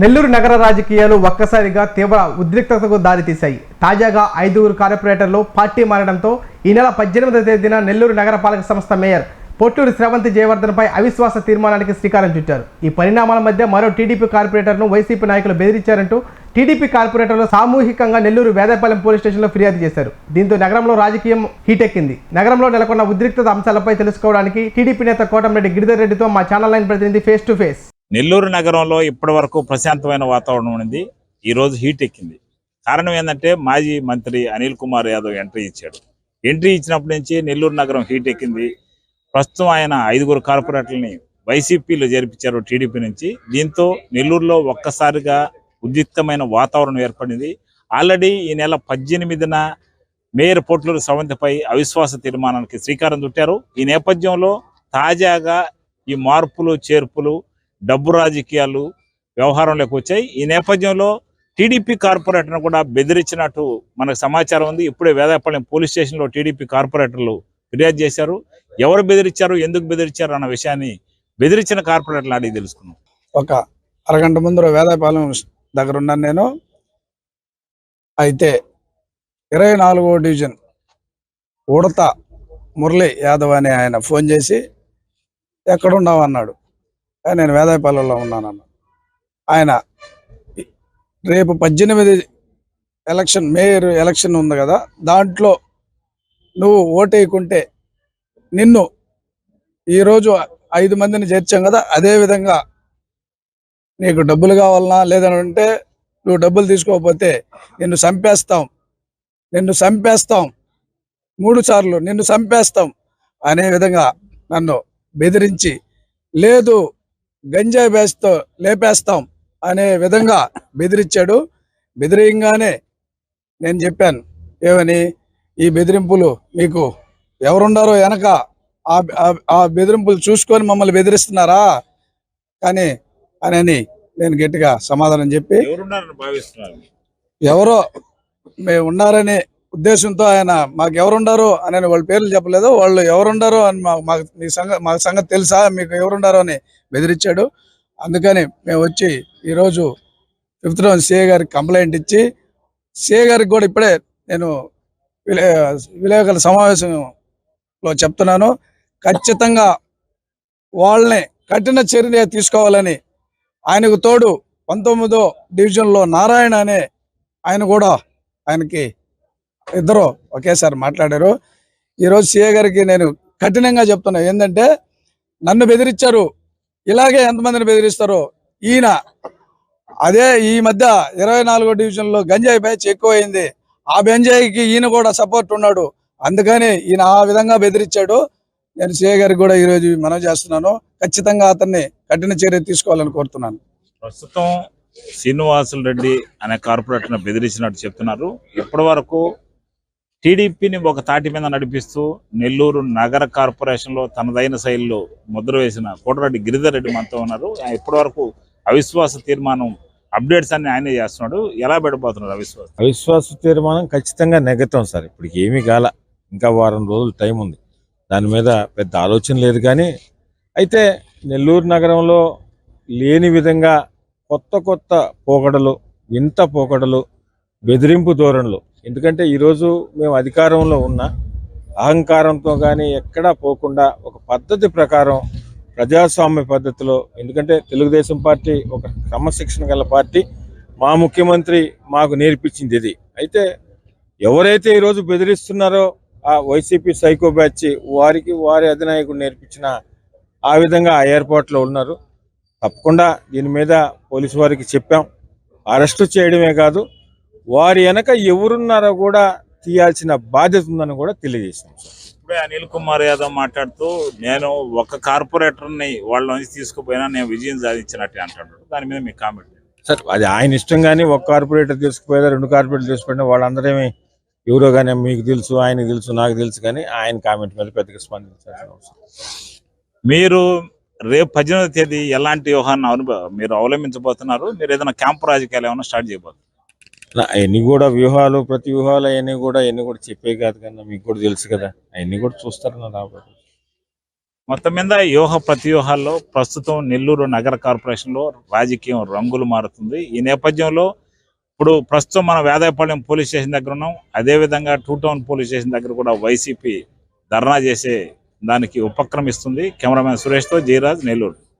నెల్లూరు నగర రాజకీయాలు ఒక్కసారిగా తీవ్ర ఉద్రిక్తతకు దారితీశాయి. తాజాగా ఐదుగురు కార్పొరేటర్లు పార్టీ మారడంతో ఈ నెల పద్దెనిమిదవ తేదీన నెల్లూరు నగరపాలక సంస్థ మేయర్ పొట్టూరి శ్రవంతి జయవర్ధన్పై అవిశ్వాస తీర్మానానికి శ్రీకారం చుట్టారు. ఈ పరిణామాల మధ్య మరో టీడీపీ కార్పొరేటర్ను వైసీపీ నాయకులు బెదిరించారంటూ టీడీపీ కార్పొరేటర్లు సామూహికంగా నెల్లూరు వేదపాలెం పోలీస్ స్టేషన్లో ఫిర్యాదు చేశారు. దీంతో నగరంలో రాజకీయం హీటెక్కింది. నగరంలో నెలకొన్న ఉద్రిక్తత అంశాలపై తెలుసుకోవడానికి టీడీపీ నేత కోటంరెడ్డి గిరిధర్ రెడ్డితో మా ఛానల్ లైన్ ప్రతినిధి ఫేస్ టు ఫేస్. నెల్లూరు నగరంలో ఇప్పటి వరకు ప్రశాంతమైన వాతావరణం ఉంది ఈ రోజు హీట్ ఎక్కింది. కారణం ఏంటంటే మాజీ మంత్రి అనిల్ కుమార్ యాదవ్ ఎంట్రీ ఇచ్చాడు. ఎంట్రీ ఇచ్చినప్పటి నుంచి నెల్లూరు నగరం హీట్ ఎక్కింది. ప్రస్తుతం ఆయన ఐదుగురు కార్పొరేటర్లని వైసీపీలో జరిపించారు టీడీపీ నుంచి. దీంతో నెల్లూరులో ఒక్కసారిగా ఉద్రిక్తమైన వాతావరణం ఏర్పడింది. ఆల్రెడీ ఈ నెల పద్దెనిమిదిన మేయర్ పోట్లూరు సవంతిపై అవిశ్వాస తీర్మానానికి శ్రీకారం చుట్టారు. ఈ నేపథ్యంలో తాజాగా ఈ మార్పులు చేర్పులు డబ్బు రాజకీయాలు వ్యవహారంలోకి వచ్చాయి. ఈ నేపథ్యంలో టీడీపీ కార్పొరేటర్ను కూడా బెదిరించినట్టు మనకు సమాచారం ఉంది. ఇప్పుడే వేదాయపాలెం పోలీస్ స్టేషన్లో టీడీపీ కార్పొరేటర్లు ఫిర్యాదు చేశారు. ఎవరు బెదిరించారు? ఎందుకు బెదిరించారు? అన్న విషయాన్ని బెదిరించిన కార్పొరేటర్లు అడిగి తెలుసుకున్నాం ఒక అరగంట ముందు వేదాయపాలెం దగ్గర ఉన్నాను నేను. అయితే ఇరవై నాలుగో డివిజన్ ఉడత మురళి యాదవ్ అని ఆయన ఫోన్ చేసి ఎక్కడున్నావు? అన్నాడు. నేను వేదాయపాలెంలో ఉన్నానన్న. ఆయన రేపు పద్దెనిమిది ఎలక్షన్ మేయర్ ఎలక్షన్ ఉంది కదా దాంట్లో నువ్వు ఓటేయకుంటే నిన్ను ఈరోజు ఐదు మందిని చేర్చాం కదా అదే విధంగా నీకు డబ్బులు కావాలన్నా లేదని నువ్వు డబ్బులు తీసుకోకపోతే నిన్ను చంపేస్తాం నిన్ను చంపేస్తాం మూడు సార్లు నిన్ను చంపేస్తాం అనే విధంగా నన్ను బెదిరించి లేదు గంజాయి బ్యాస్తో లేపేస్తాం అనే విధంగా బెదిరించాడు. బెదిరియంగానే నేను చెప్పాను ఏమని ఈ బెదిరింపులు మీకు ఎవరున్నారో వెనక ఆ- బెదిరింపులు చూసుకొని మమ్మల్ని బెదిరిస్తున్నారా? కానీ అని నేను గట్టిగా సమాధానం చెప్పి ఎవరో మేము ఉన్నారనే ఉద్దేశంతో ఆయన మాకు ఎవరుండారు అని వాళ్ళ పేర్లు చెప్పలేదు. వాళ్ళు ఎవరుండారు అని మా- మాకు మీ సంగ మాకు సంగతి తెలుసా? మీకు ఎవరుండారు అని బెదిరించాడు. అందుకని మేము వచ్చి ఈరోజు ఫిఫ్త్ రౌండ్ సిఏ గారికి కంప్లైంట్ ఇచ్చి సిఏ గారికి కూడా ఇప్పుడే నేను విలే విలేకరుల సమావేశంలో చెప్తున్నాను. ఖచ్చితంగా వాళ్ళని కఠిన చర్య తీసుకోవాలని ఆయనకు తోడు పంతొమ్మిదో డివిజన్లో నారాయణ అనే ఆయన కూడా ఆయనకి ఇద్దరు ఒకేసారి మాట్లాడారు. ఈరోజు సీఏ గారికి నేను కఠినంగా చెప్తున్నా ఏంటంటే నన్ను బెదిరించారు ఇలాగే ఎంతమందిని బెదిరిస్తారు ఈయన. అదే ఈ మధ్య ఇరవై నాలుగో డివిజన్లో గంజాయి బ్యాచ్ ఎక్కువైంది ఆ గంజాయికి ఈయన కూడా సపోర్ట్ ఉన్నాడు. అందుకని ఈయన ఆ విధంగా బెదిరించాడు. నేను సీఏ గారికి కూడా ఈరోజు మనం చేస్తున్నాను. ఖచ్చితంగా అతన్ని కఠిన చర్య తీసుకోవాలని కోరుతున్నాను. ప్రస్తుతం శ్రీనివాసులు రెడ్డి అనే కార్పొరేటర్ను బెదిరించినట్టు చెప్తున్నారు. ఇప్పటి వరకు టీడీపీని ఒక తాటి మీద నడిపిస్తూ నెల్లూరు నగర కార్పొరేషన్లో తనదైన శైలిలో ముద్ర వేసిన కోటరెడ్డి గిరిధర్ రెడ్డి మనతో ఉన్నారు. ఆయన అవిశ్వాస తీర్మానం అప్డేట్స్ అన్ని ఆయనే చేస్తున్నాడు. ఎలా పెడబోతున్నారు అవిశ్వాస? అవిశ్వాస తీర్మానం ఖచ్చితంగా నెగతాం సార్. ఇప్పుడు ఏమీ కాల. ఇంకా వారం రోజులు టైం ఉంది. దాని మీద పెద్ద ఆలోచన లేదు కానీ అయితే నెల్లూరు నగరంలో లేని విధంగా కొత్త కొత్త పోకడలు వింత పోకడలు బెదిరింపు ధోరణులు ఎందుకంటే ఈరోజు మేము అధికారంలో ఉన్న అహంకారంతో కానీ ఎక్కడా పోకుండా ఒక పద్ధతి ప్రకారం ప్రజాస్వామ్య పద్ధతిలో ఎందుకంటే తెలుగుదేశం పార్టీ ఒక క్రమశిక్షణ గల పార్టీ మా ముఖ్యమంత్రి మాకు నేర్పించింది ఇది. అయితే ఎవరైతే ఈరోజు బెదిరిస్తున్నారో ఆ వైసీపీ సైకో బ్యాచ్ వారికి వారి అధినాయకుడు నేర్పించిన ఆ విధంగా ఆ ఏర్పాట్లో ఉన్నారు. తప్పకుండా దీని మీద పోలీసు వారికి చెప్పాం. అరెస్టు చేయడమే కాదు వారి వెనక ఎవరున్నారో కూడా తీయాల్సిన బాధ్యత ఉందని కూడా తెలియజేశాం ఇప్పుడే అనిల్ కుమార్ యాదవ్ మాట్లాడుతూ నేను ఒక కార్పొరేటర్ని వాళ్ళ నుంచి తీసుకుపోయినా నేను విజయం సాధించినట్టే అంటున్నాడు దాని మీద మీ కామెంట్ సార్ అది ఆయన ఇష్టం కానీ ఒక కార్పొరేటర్ తీసుకుపోయారా రెండు కార్పొరేటర్ తీసుకుపోయినా వాళ్ళందరేమి ఎవరో కానీ మీకు తెలుసు ఆయనకు తెలుసు నాకు తెలుసు కానీ ఆయన కామెంట్ మీద పెద్దగా స్పందించాల్సిన అవసరం మీరు రేపు పద్దెనిమిది తేదీ ఎలాంటి వ్యూహాన్ని అనుభవ మీరు అవలంబించబోతున్నారు? మీరు ఏదైనా క్యాంప్ రాజకీయాలు ఏమైనా స్టార్ట్ చేయబోతున్నారు? అవన్నీ కూడా వ్యూహాలు ప్రతి వ్యూహాలు అవన్నీ కూడా అవన్నీ కూడా చెప్పే కాదు కన్నా మీకు కూడా తెలుసు కదా. అవన్నీ కూడా చూస్తారు నా రాబోయే మొత్తం మీద వ్యూహ ప్రతివ్యూహాల్లో ప్రస్తుతం నెల్లూరు నగర కార్పొరేషన్లో రాజకీయం రంగులు మారుతుంది. ఈ నేపథ్యంలో ఇప్పుడు ప్రస్తుతం మన వేదాయపాలెం పోలీస్ స్టేషన్ దగ్గర ఉన్నాం. అదేవిధంగా టూ టౌన్ పోలీస్ స్టేషన్ దగ్గర కూడా వైసీపీ ధర్నా చేసే దానికి ఉపక్రమిస్తుంది. కెమెరామెన్ సురేష్తో జయరాజ్ నెల్లూరు.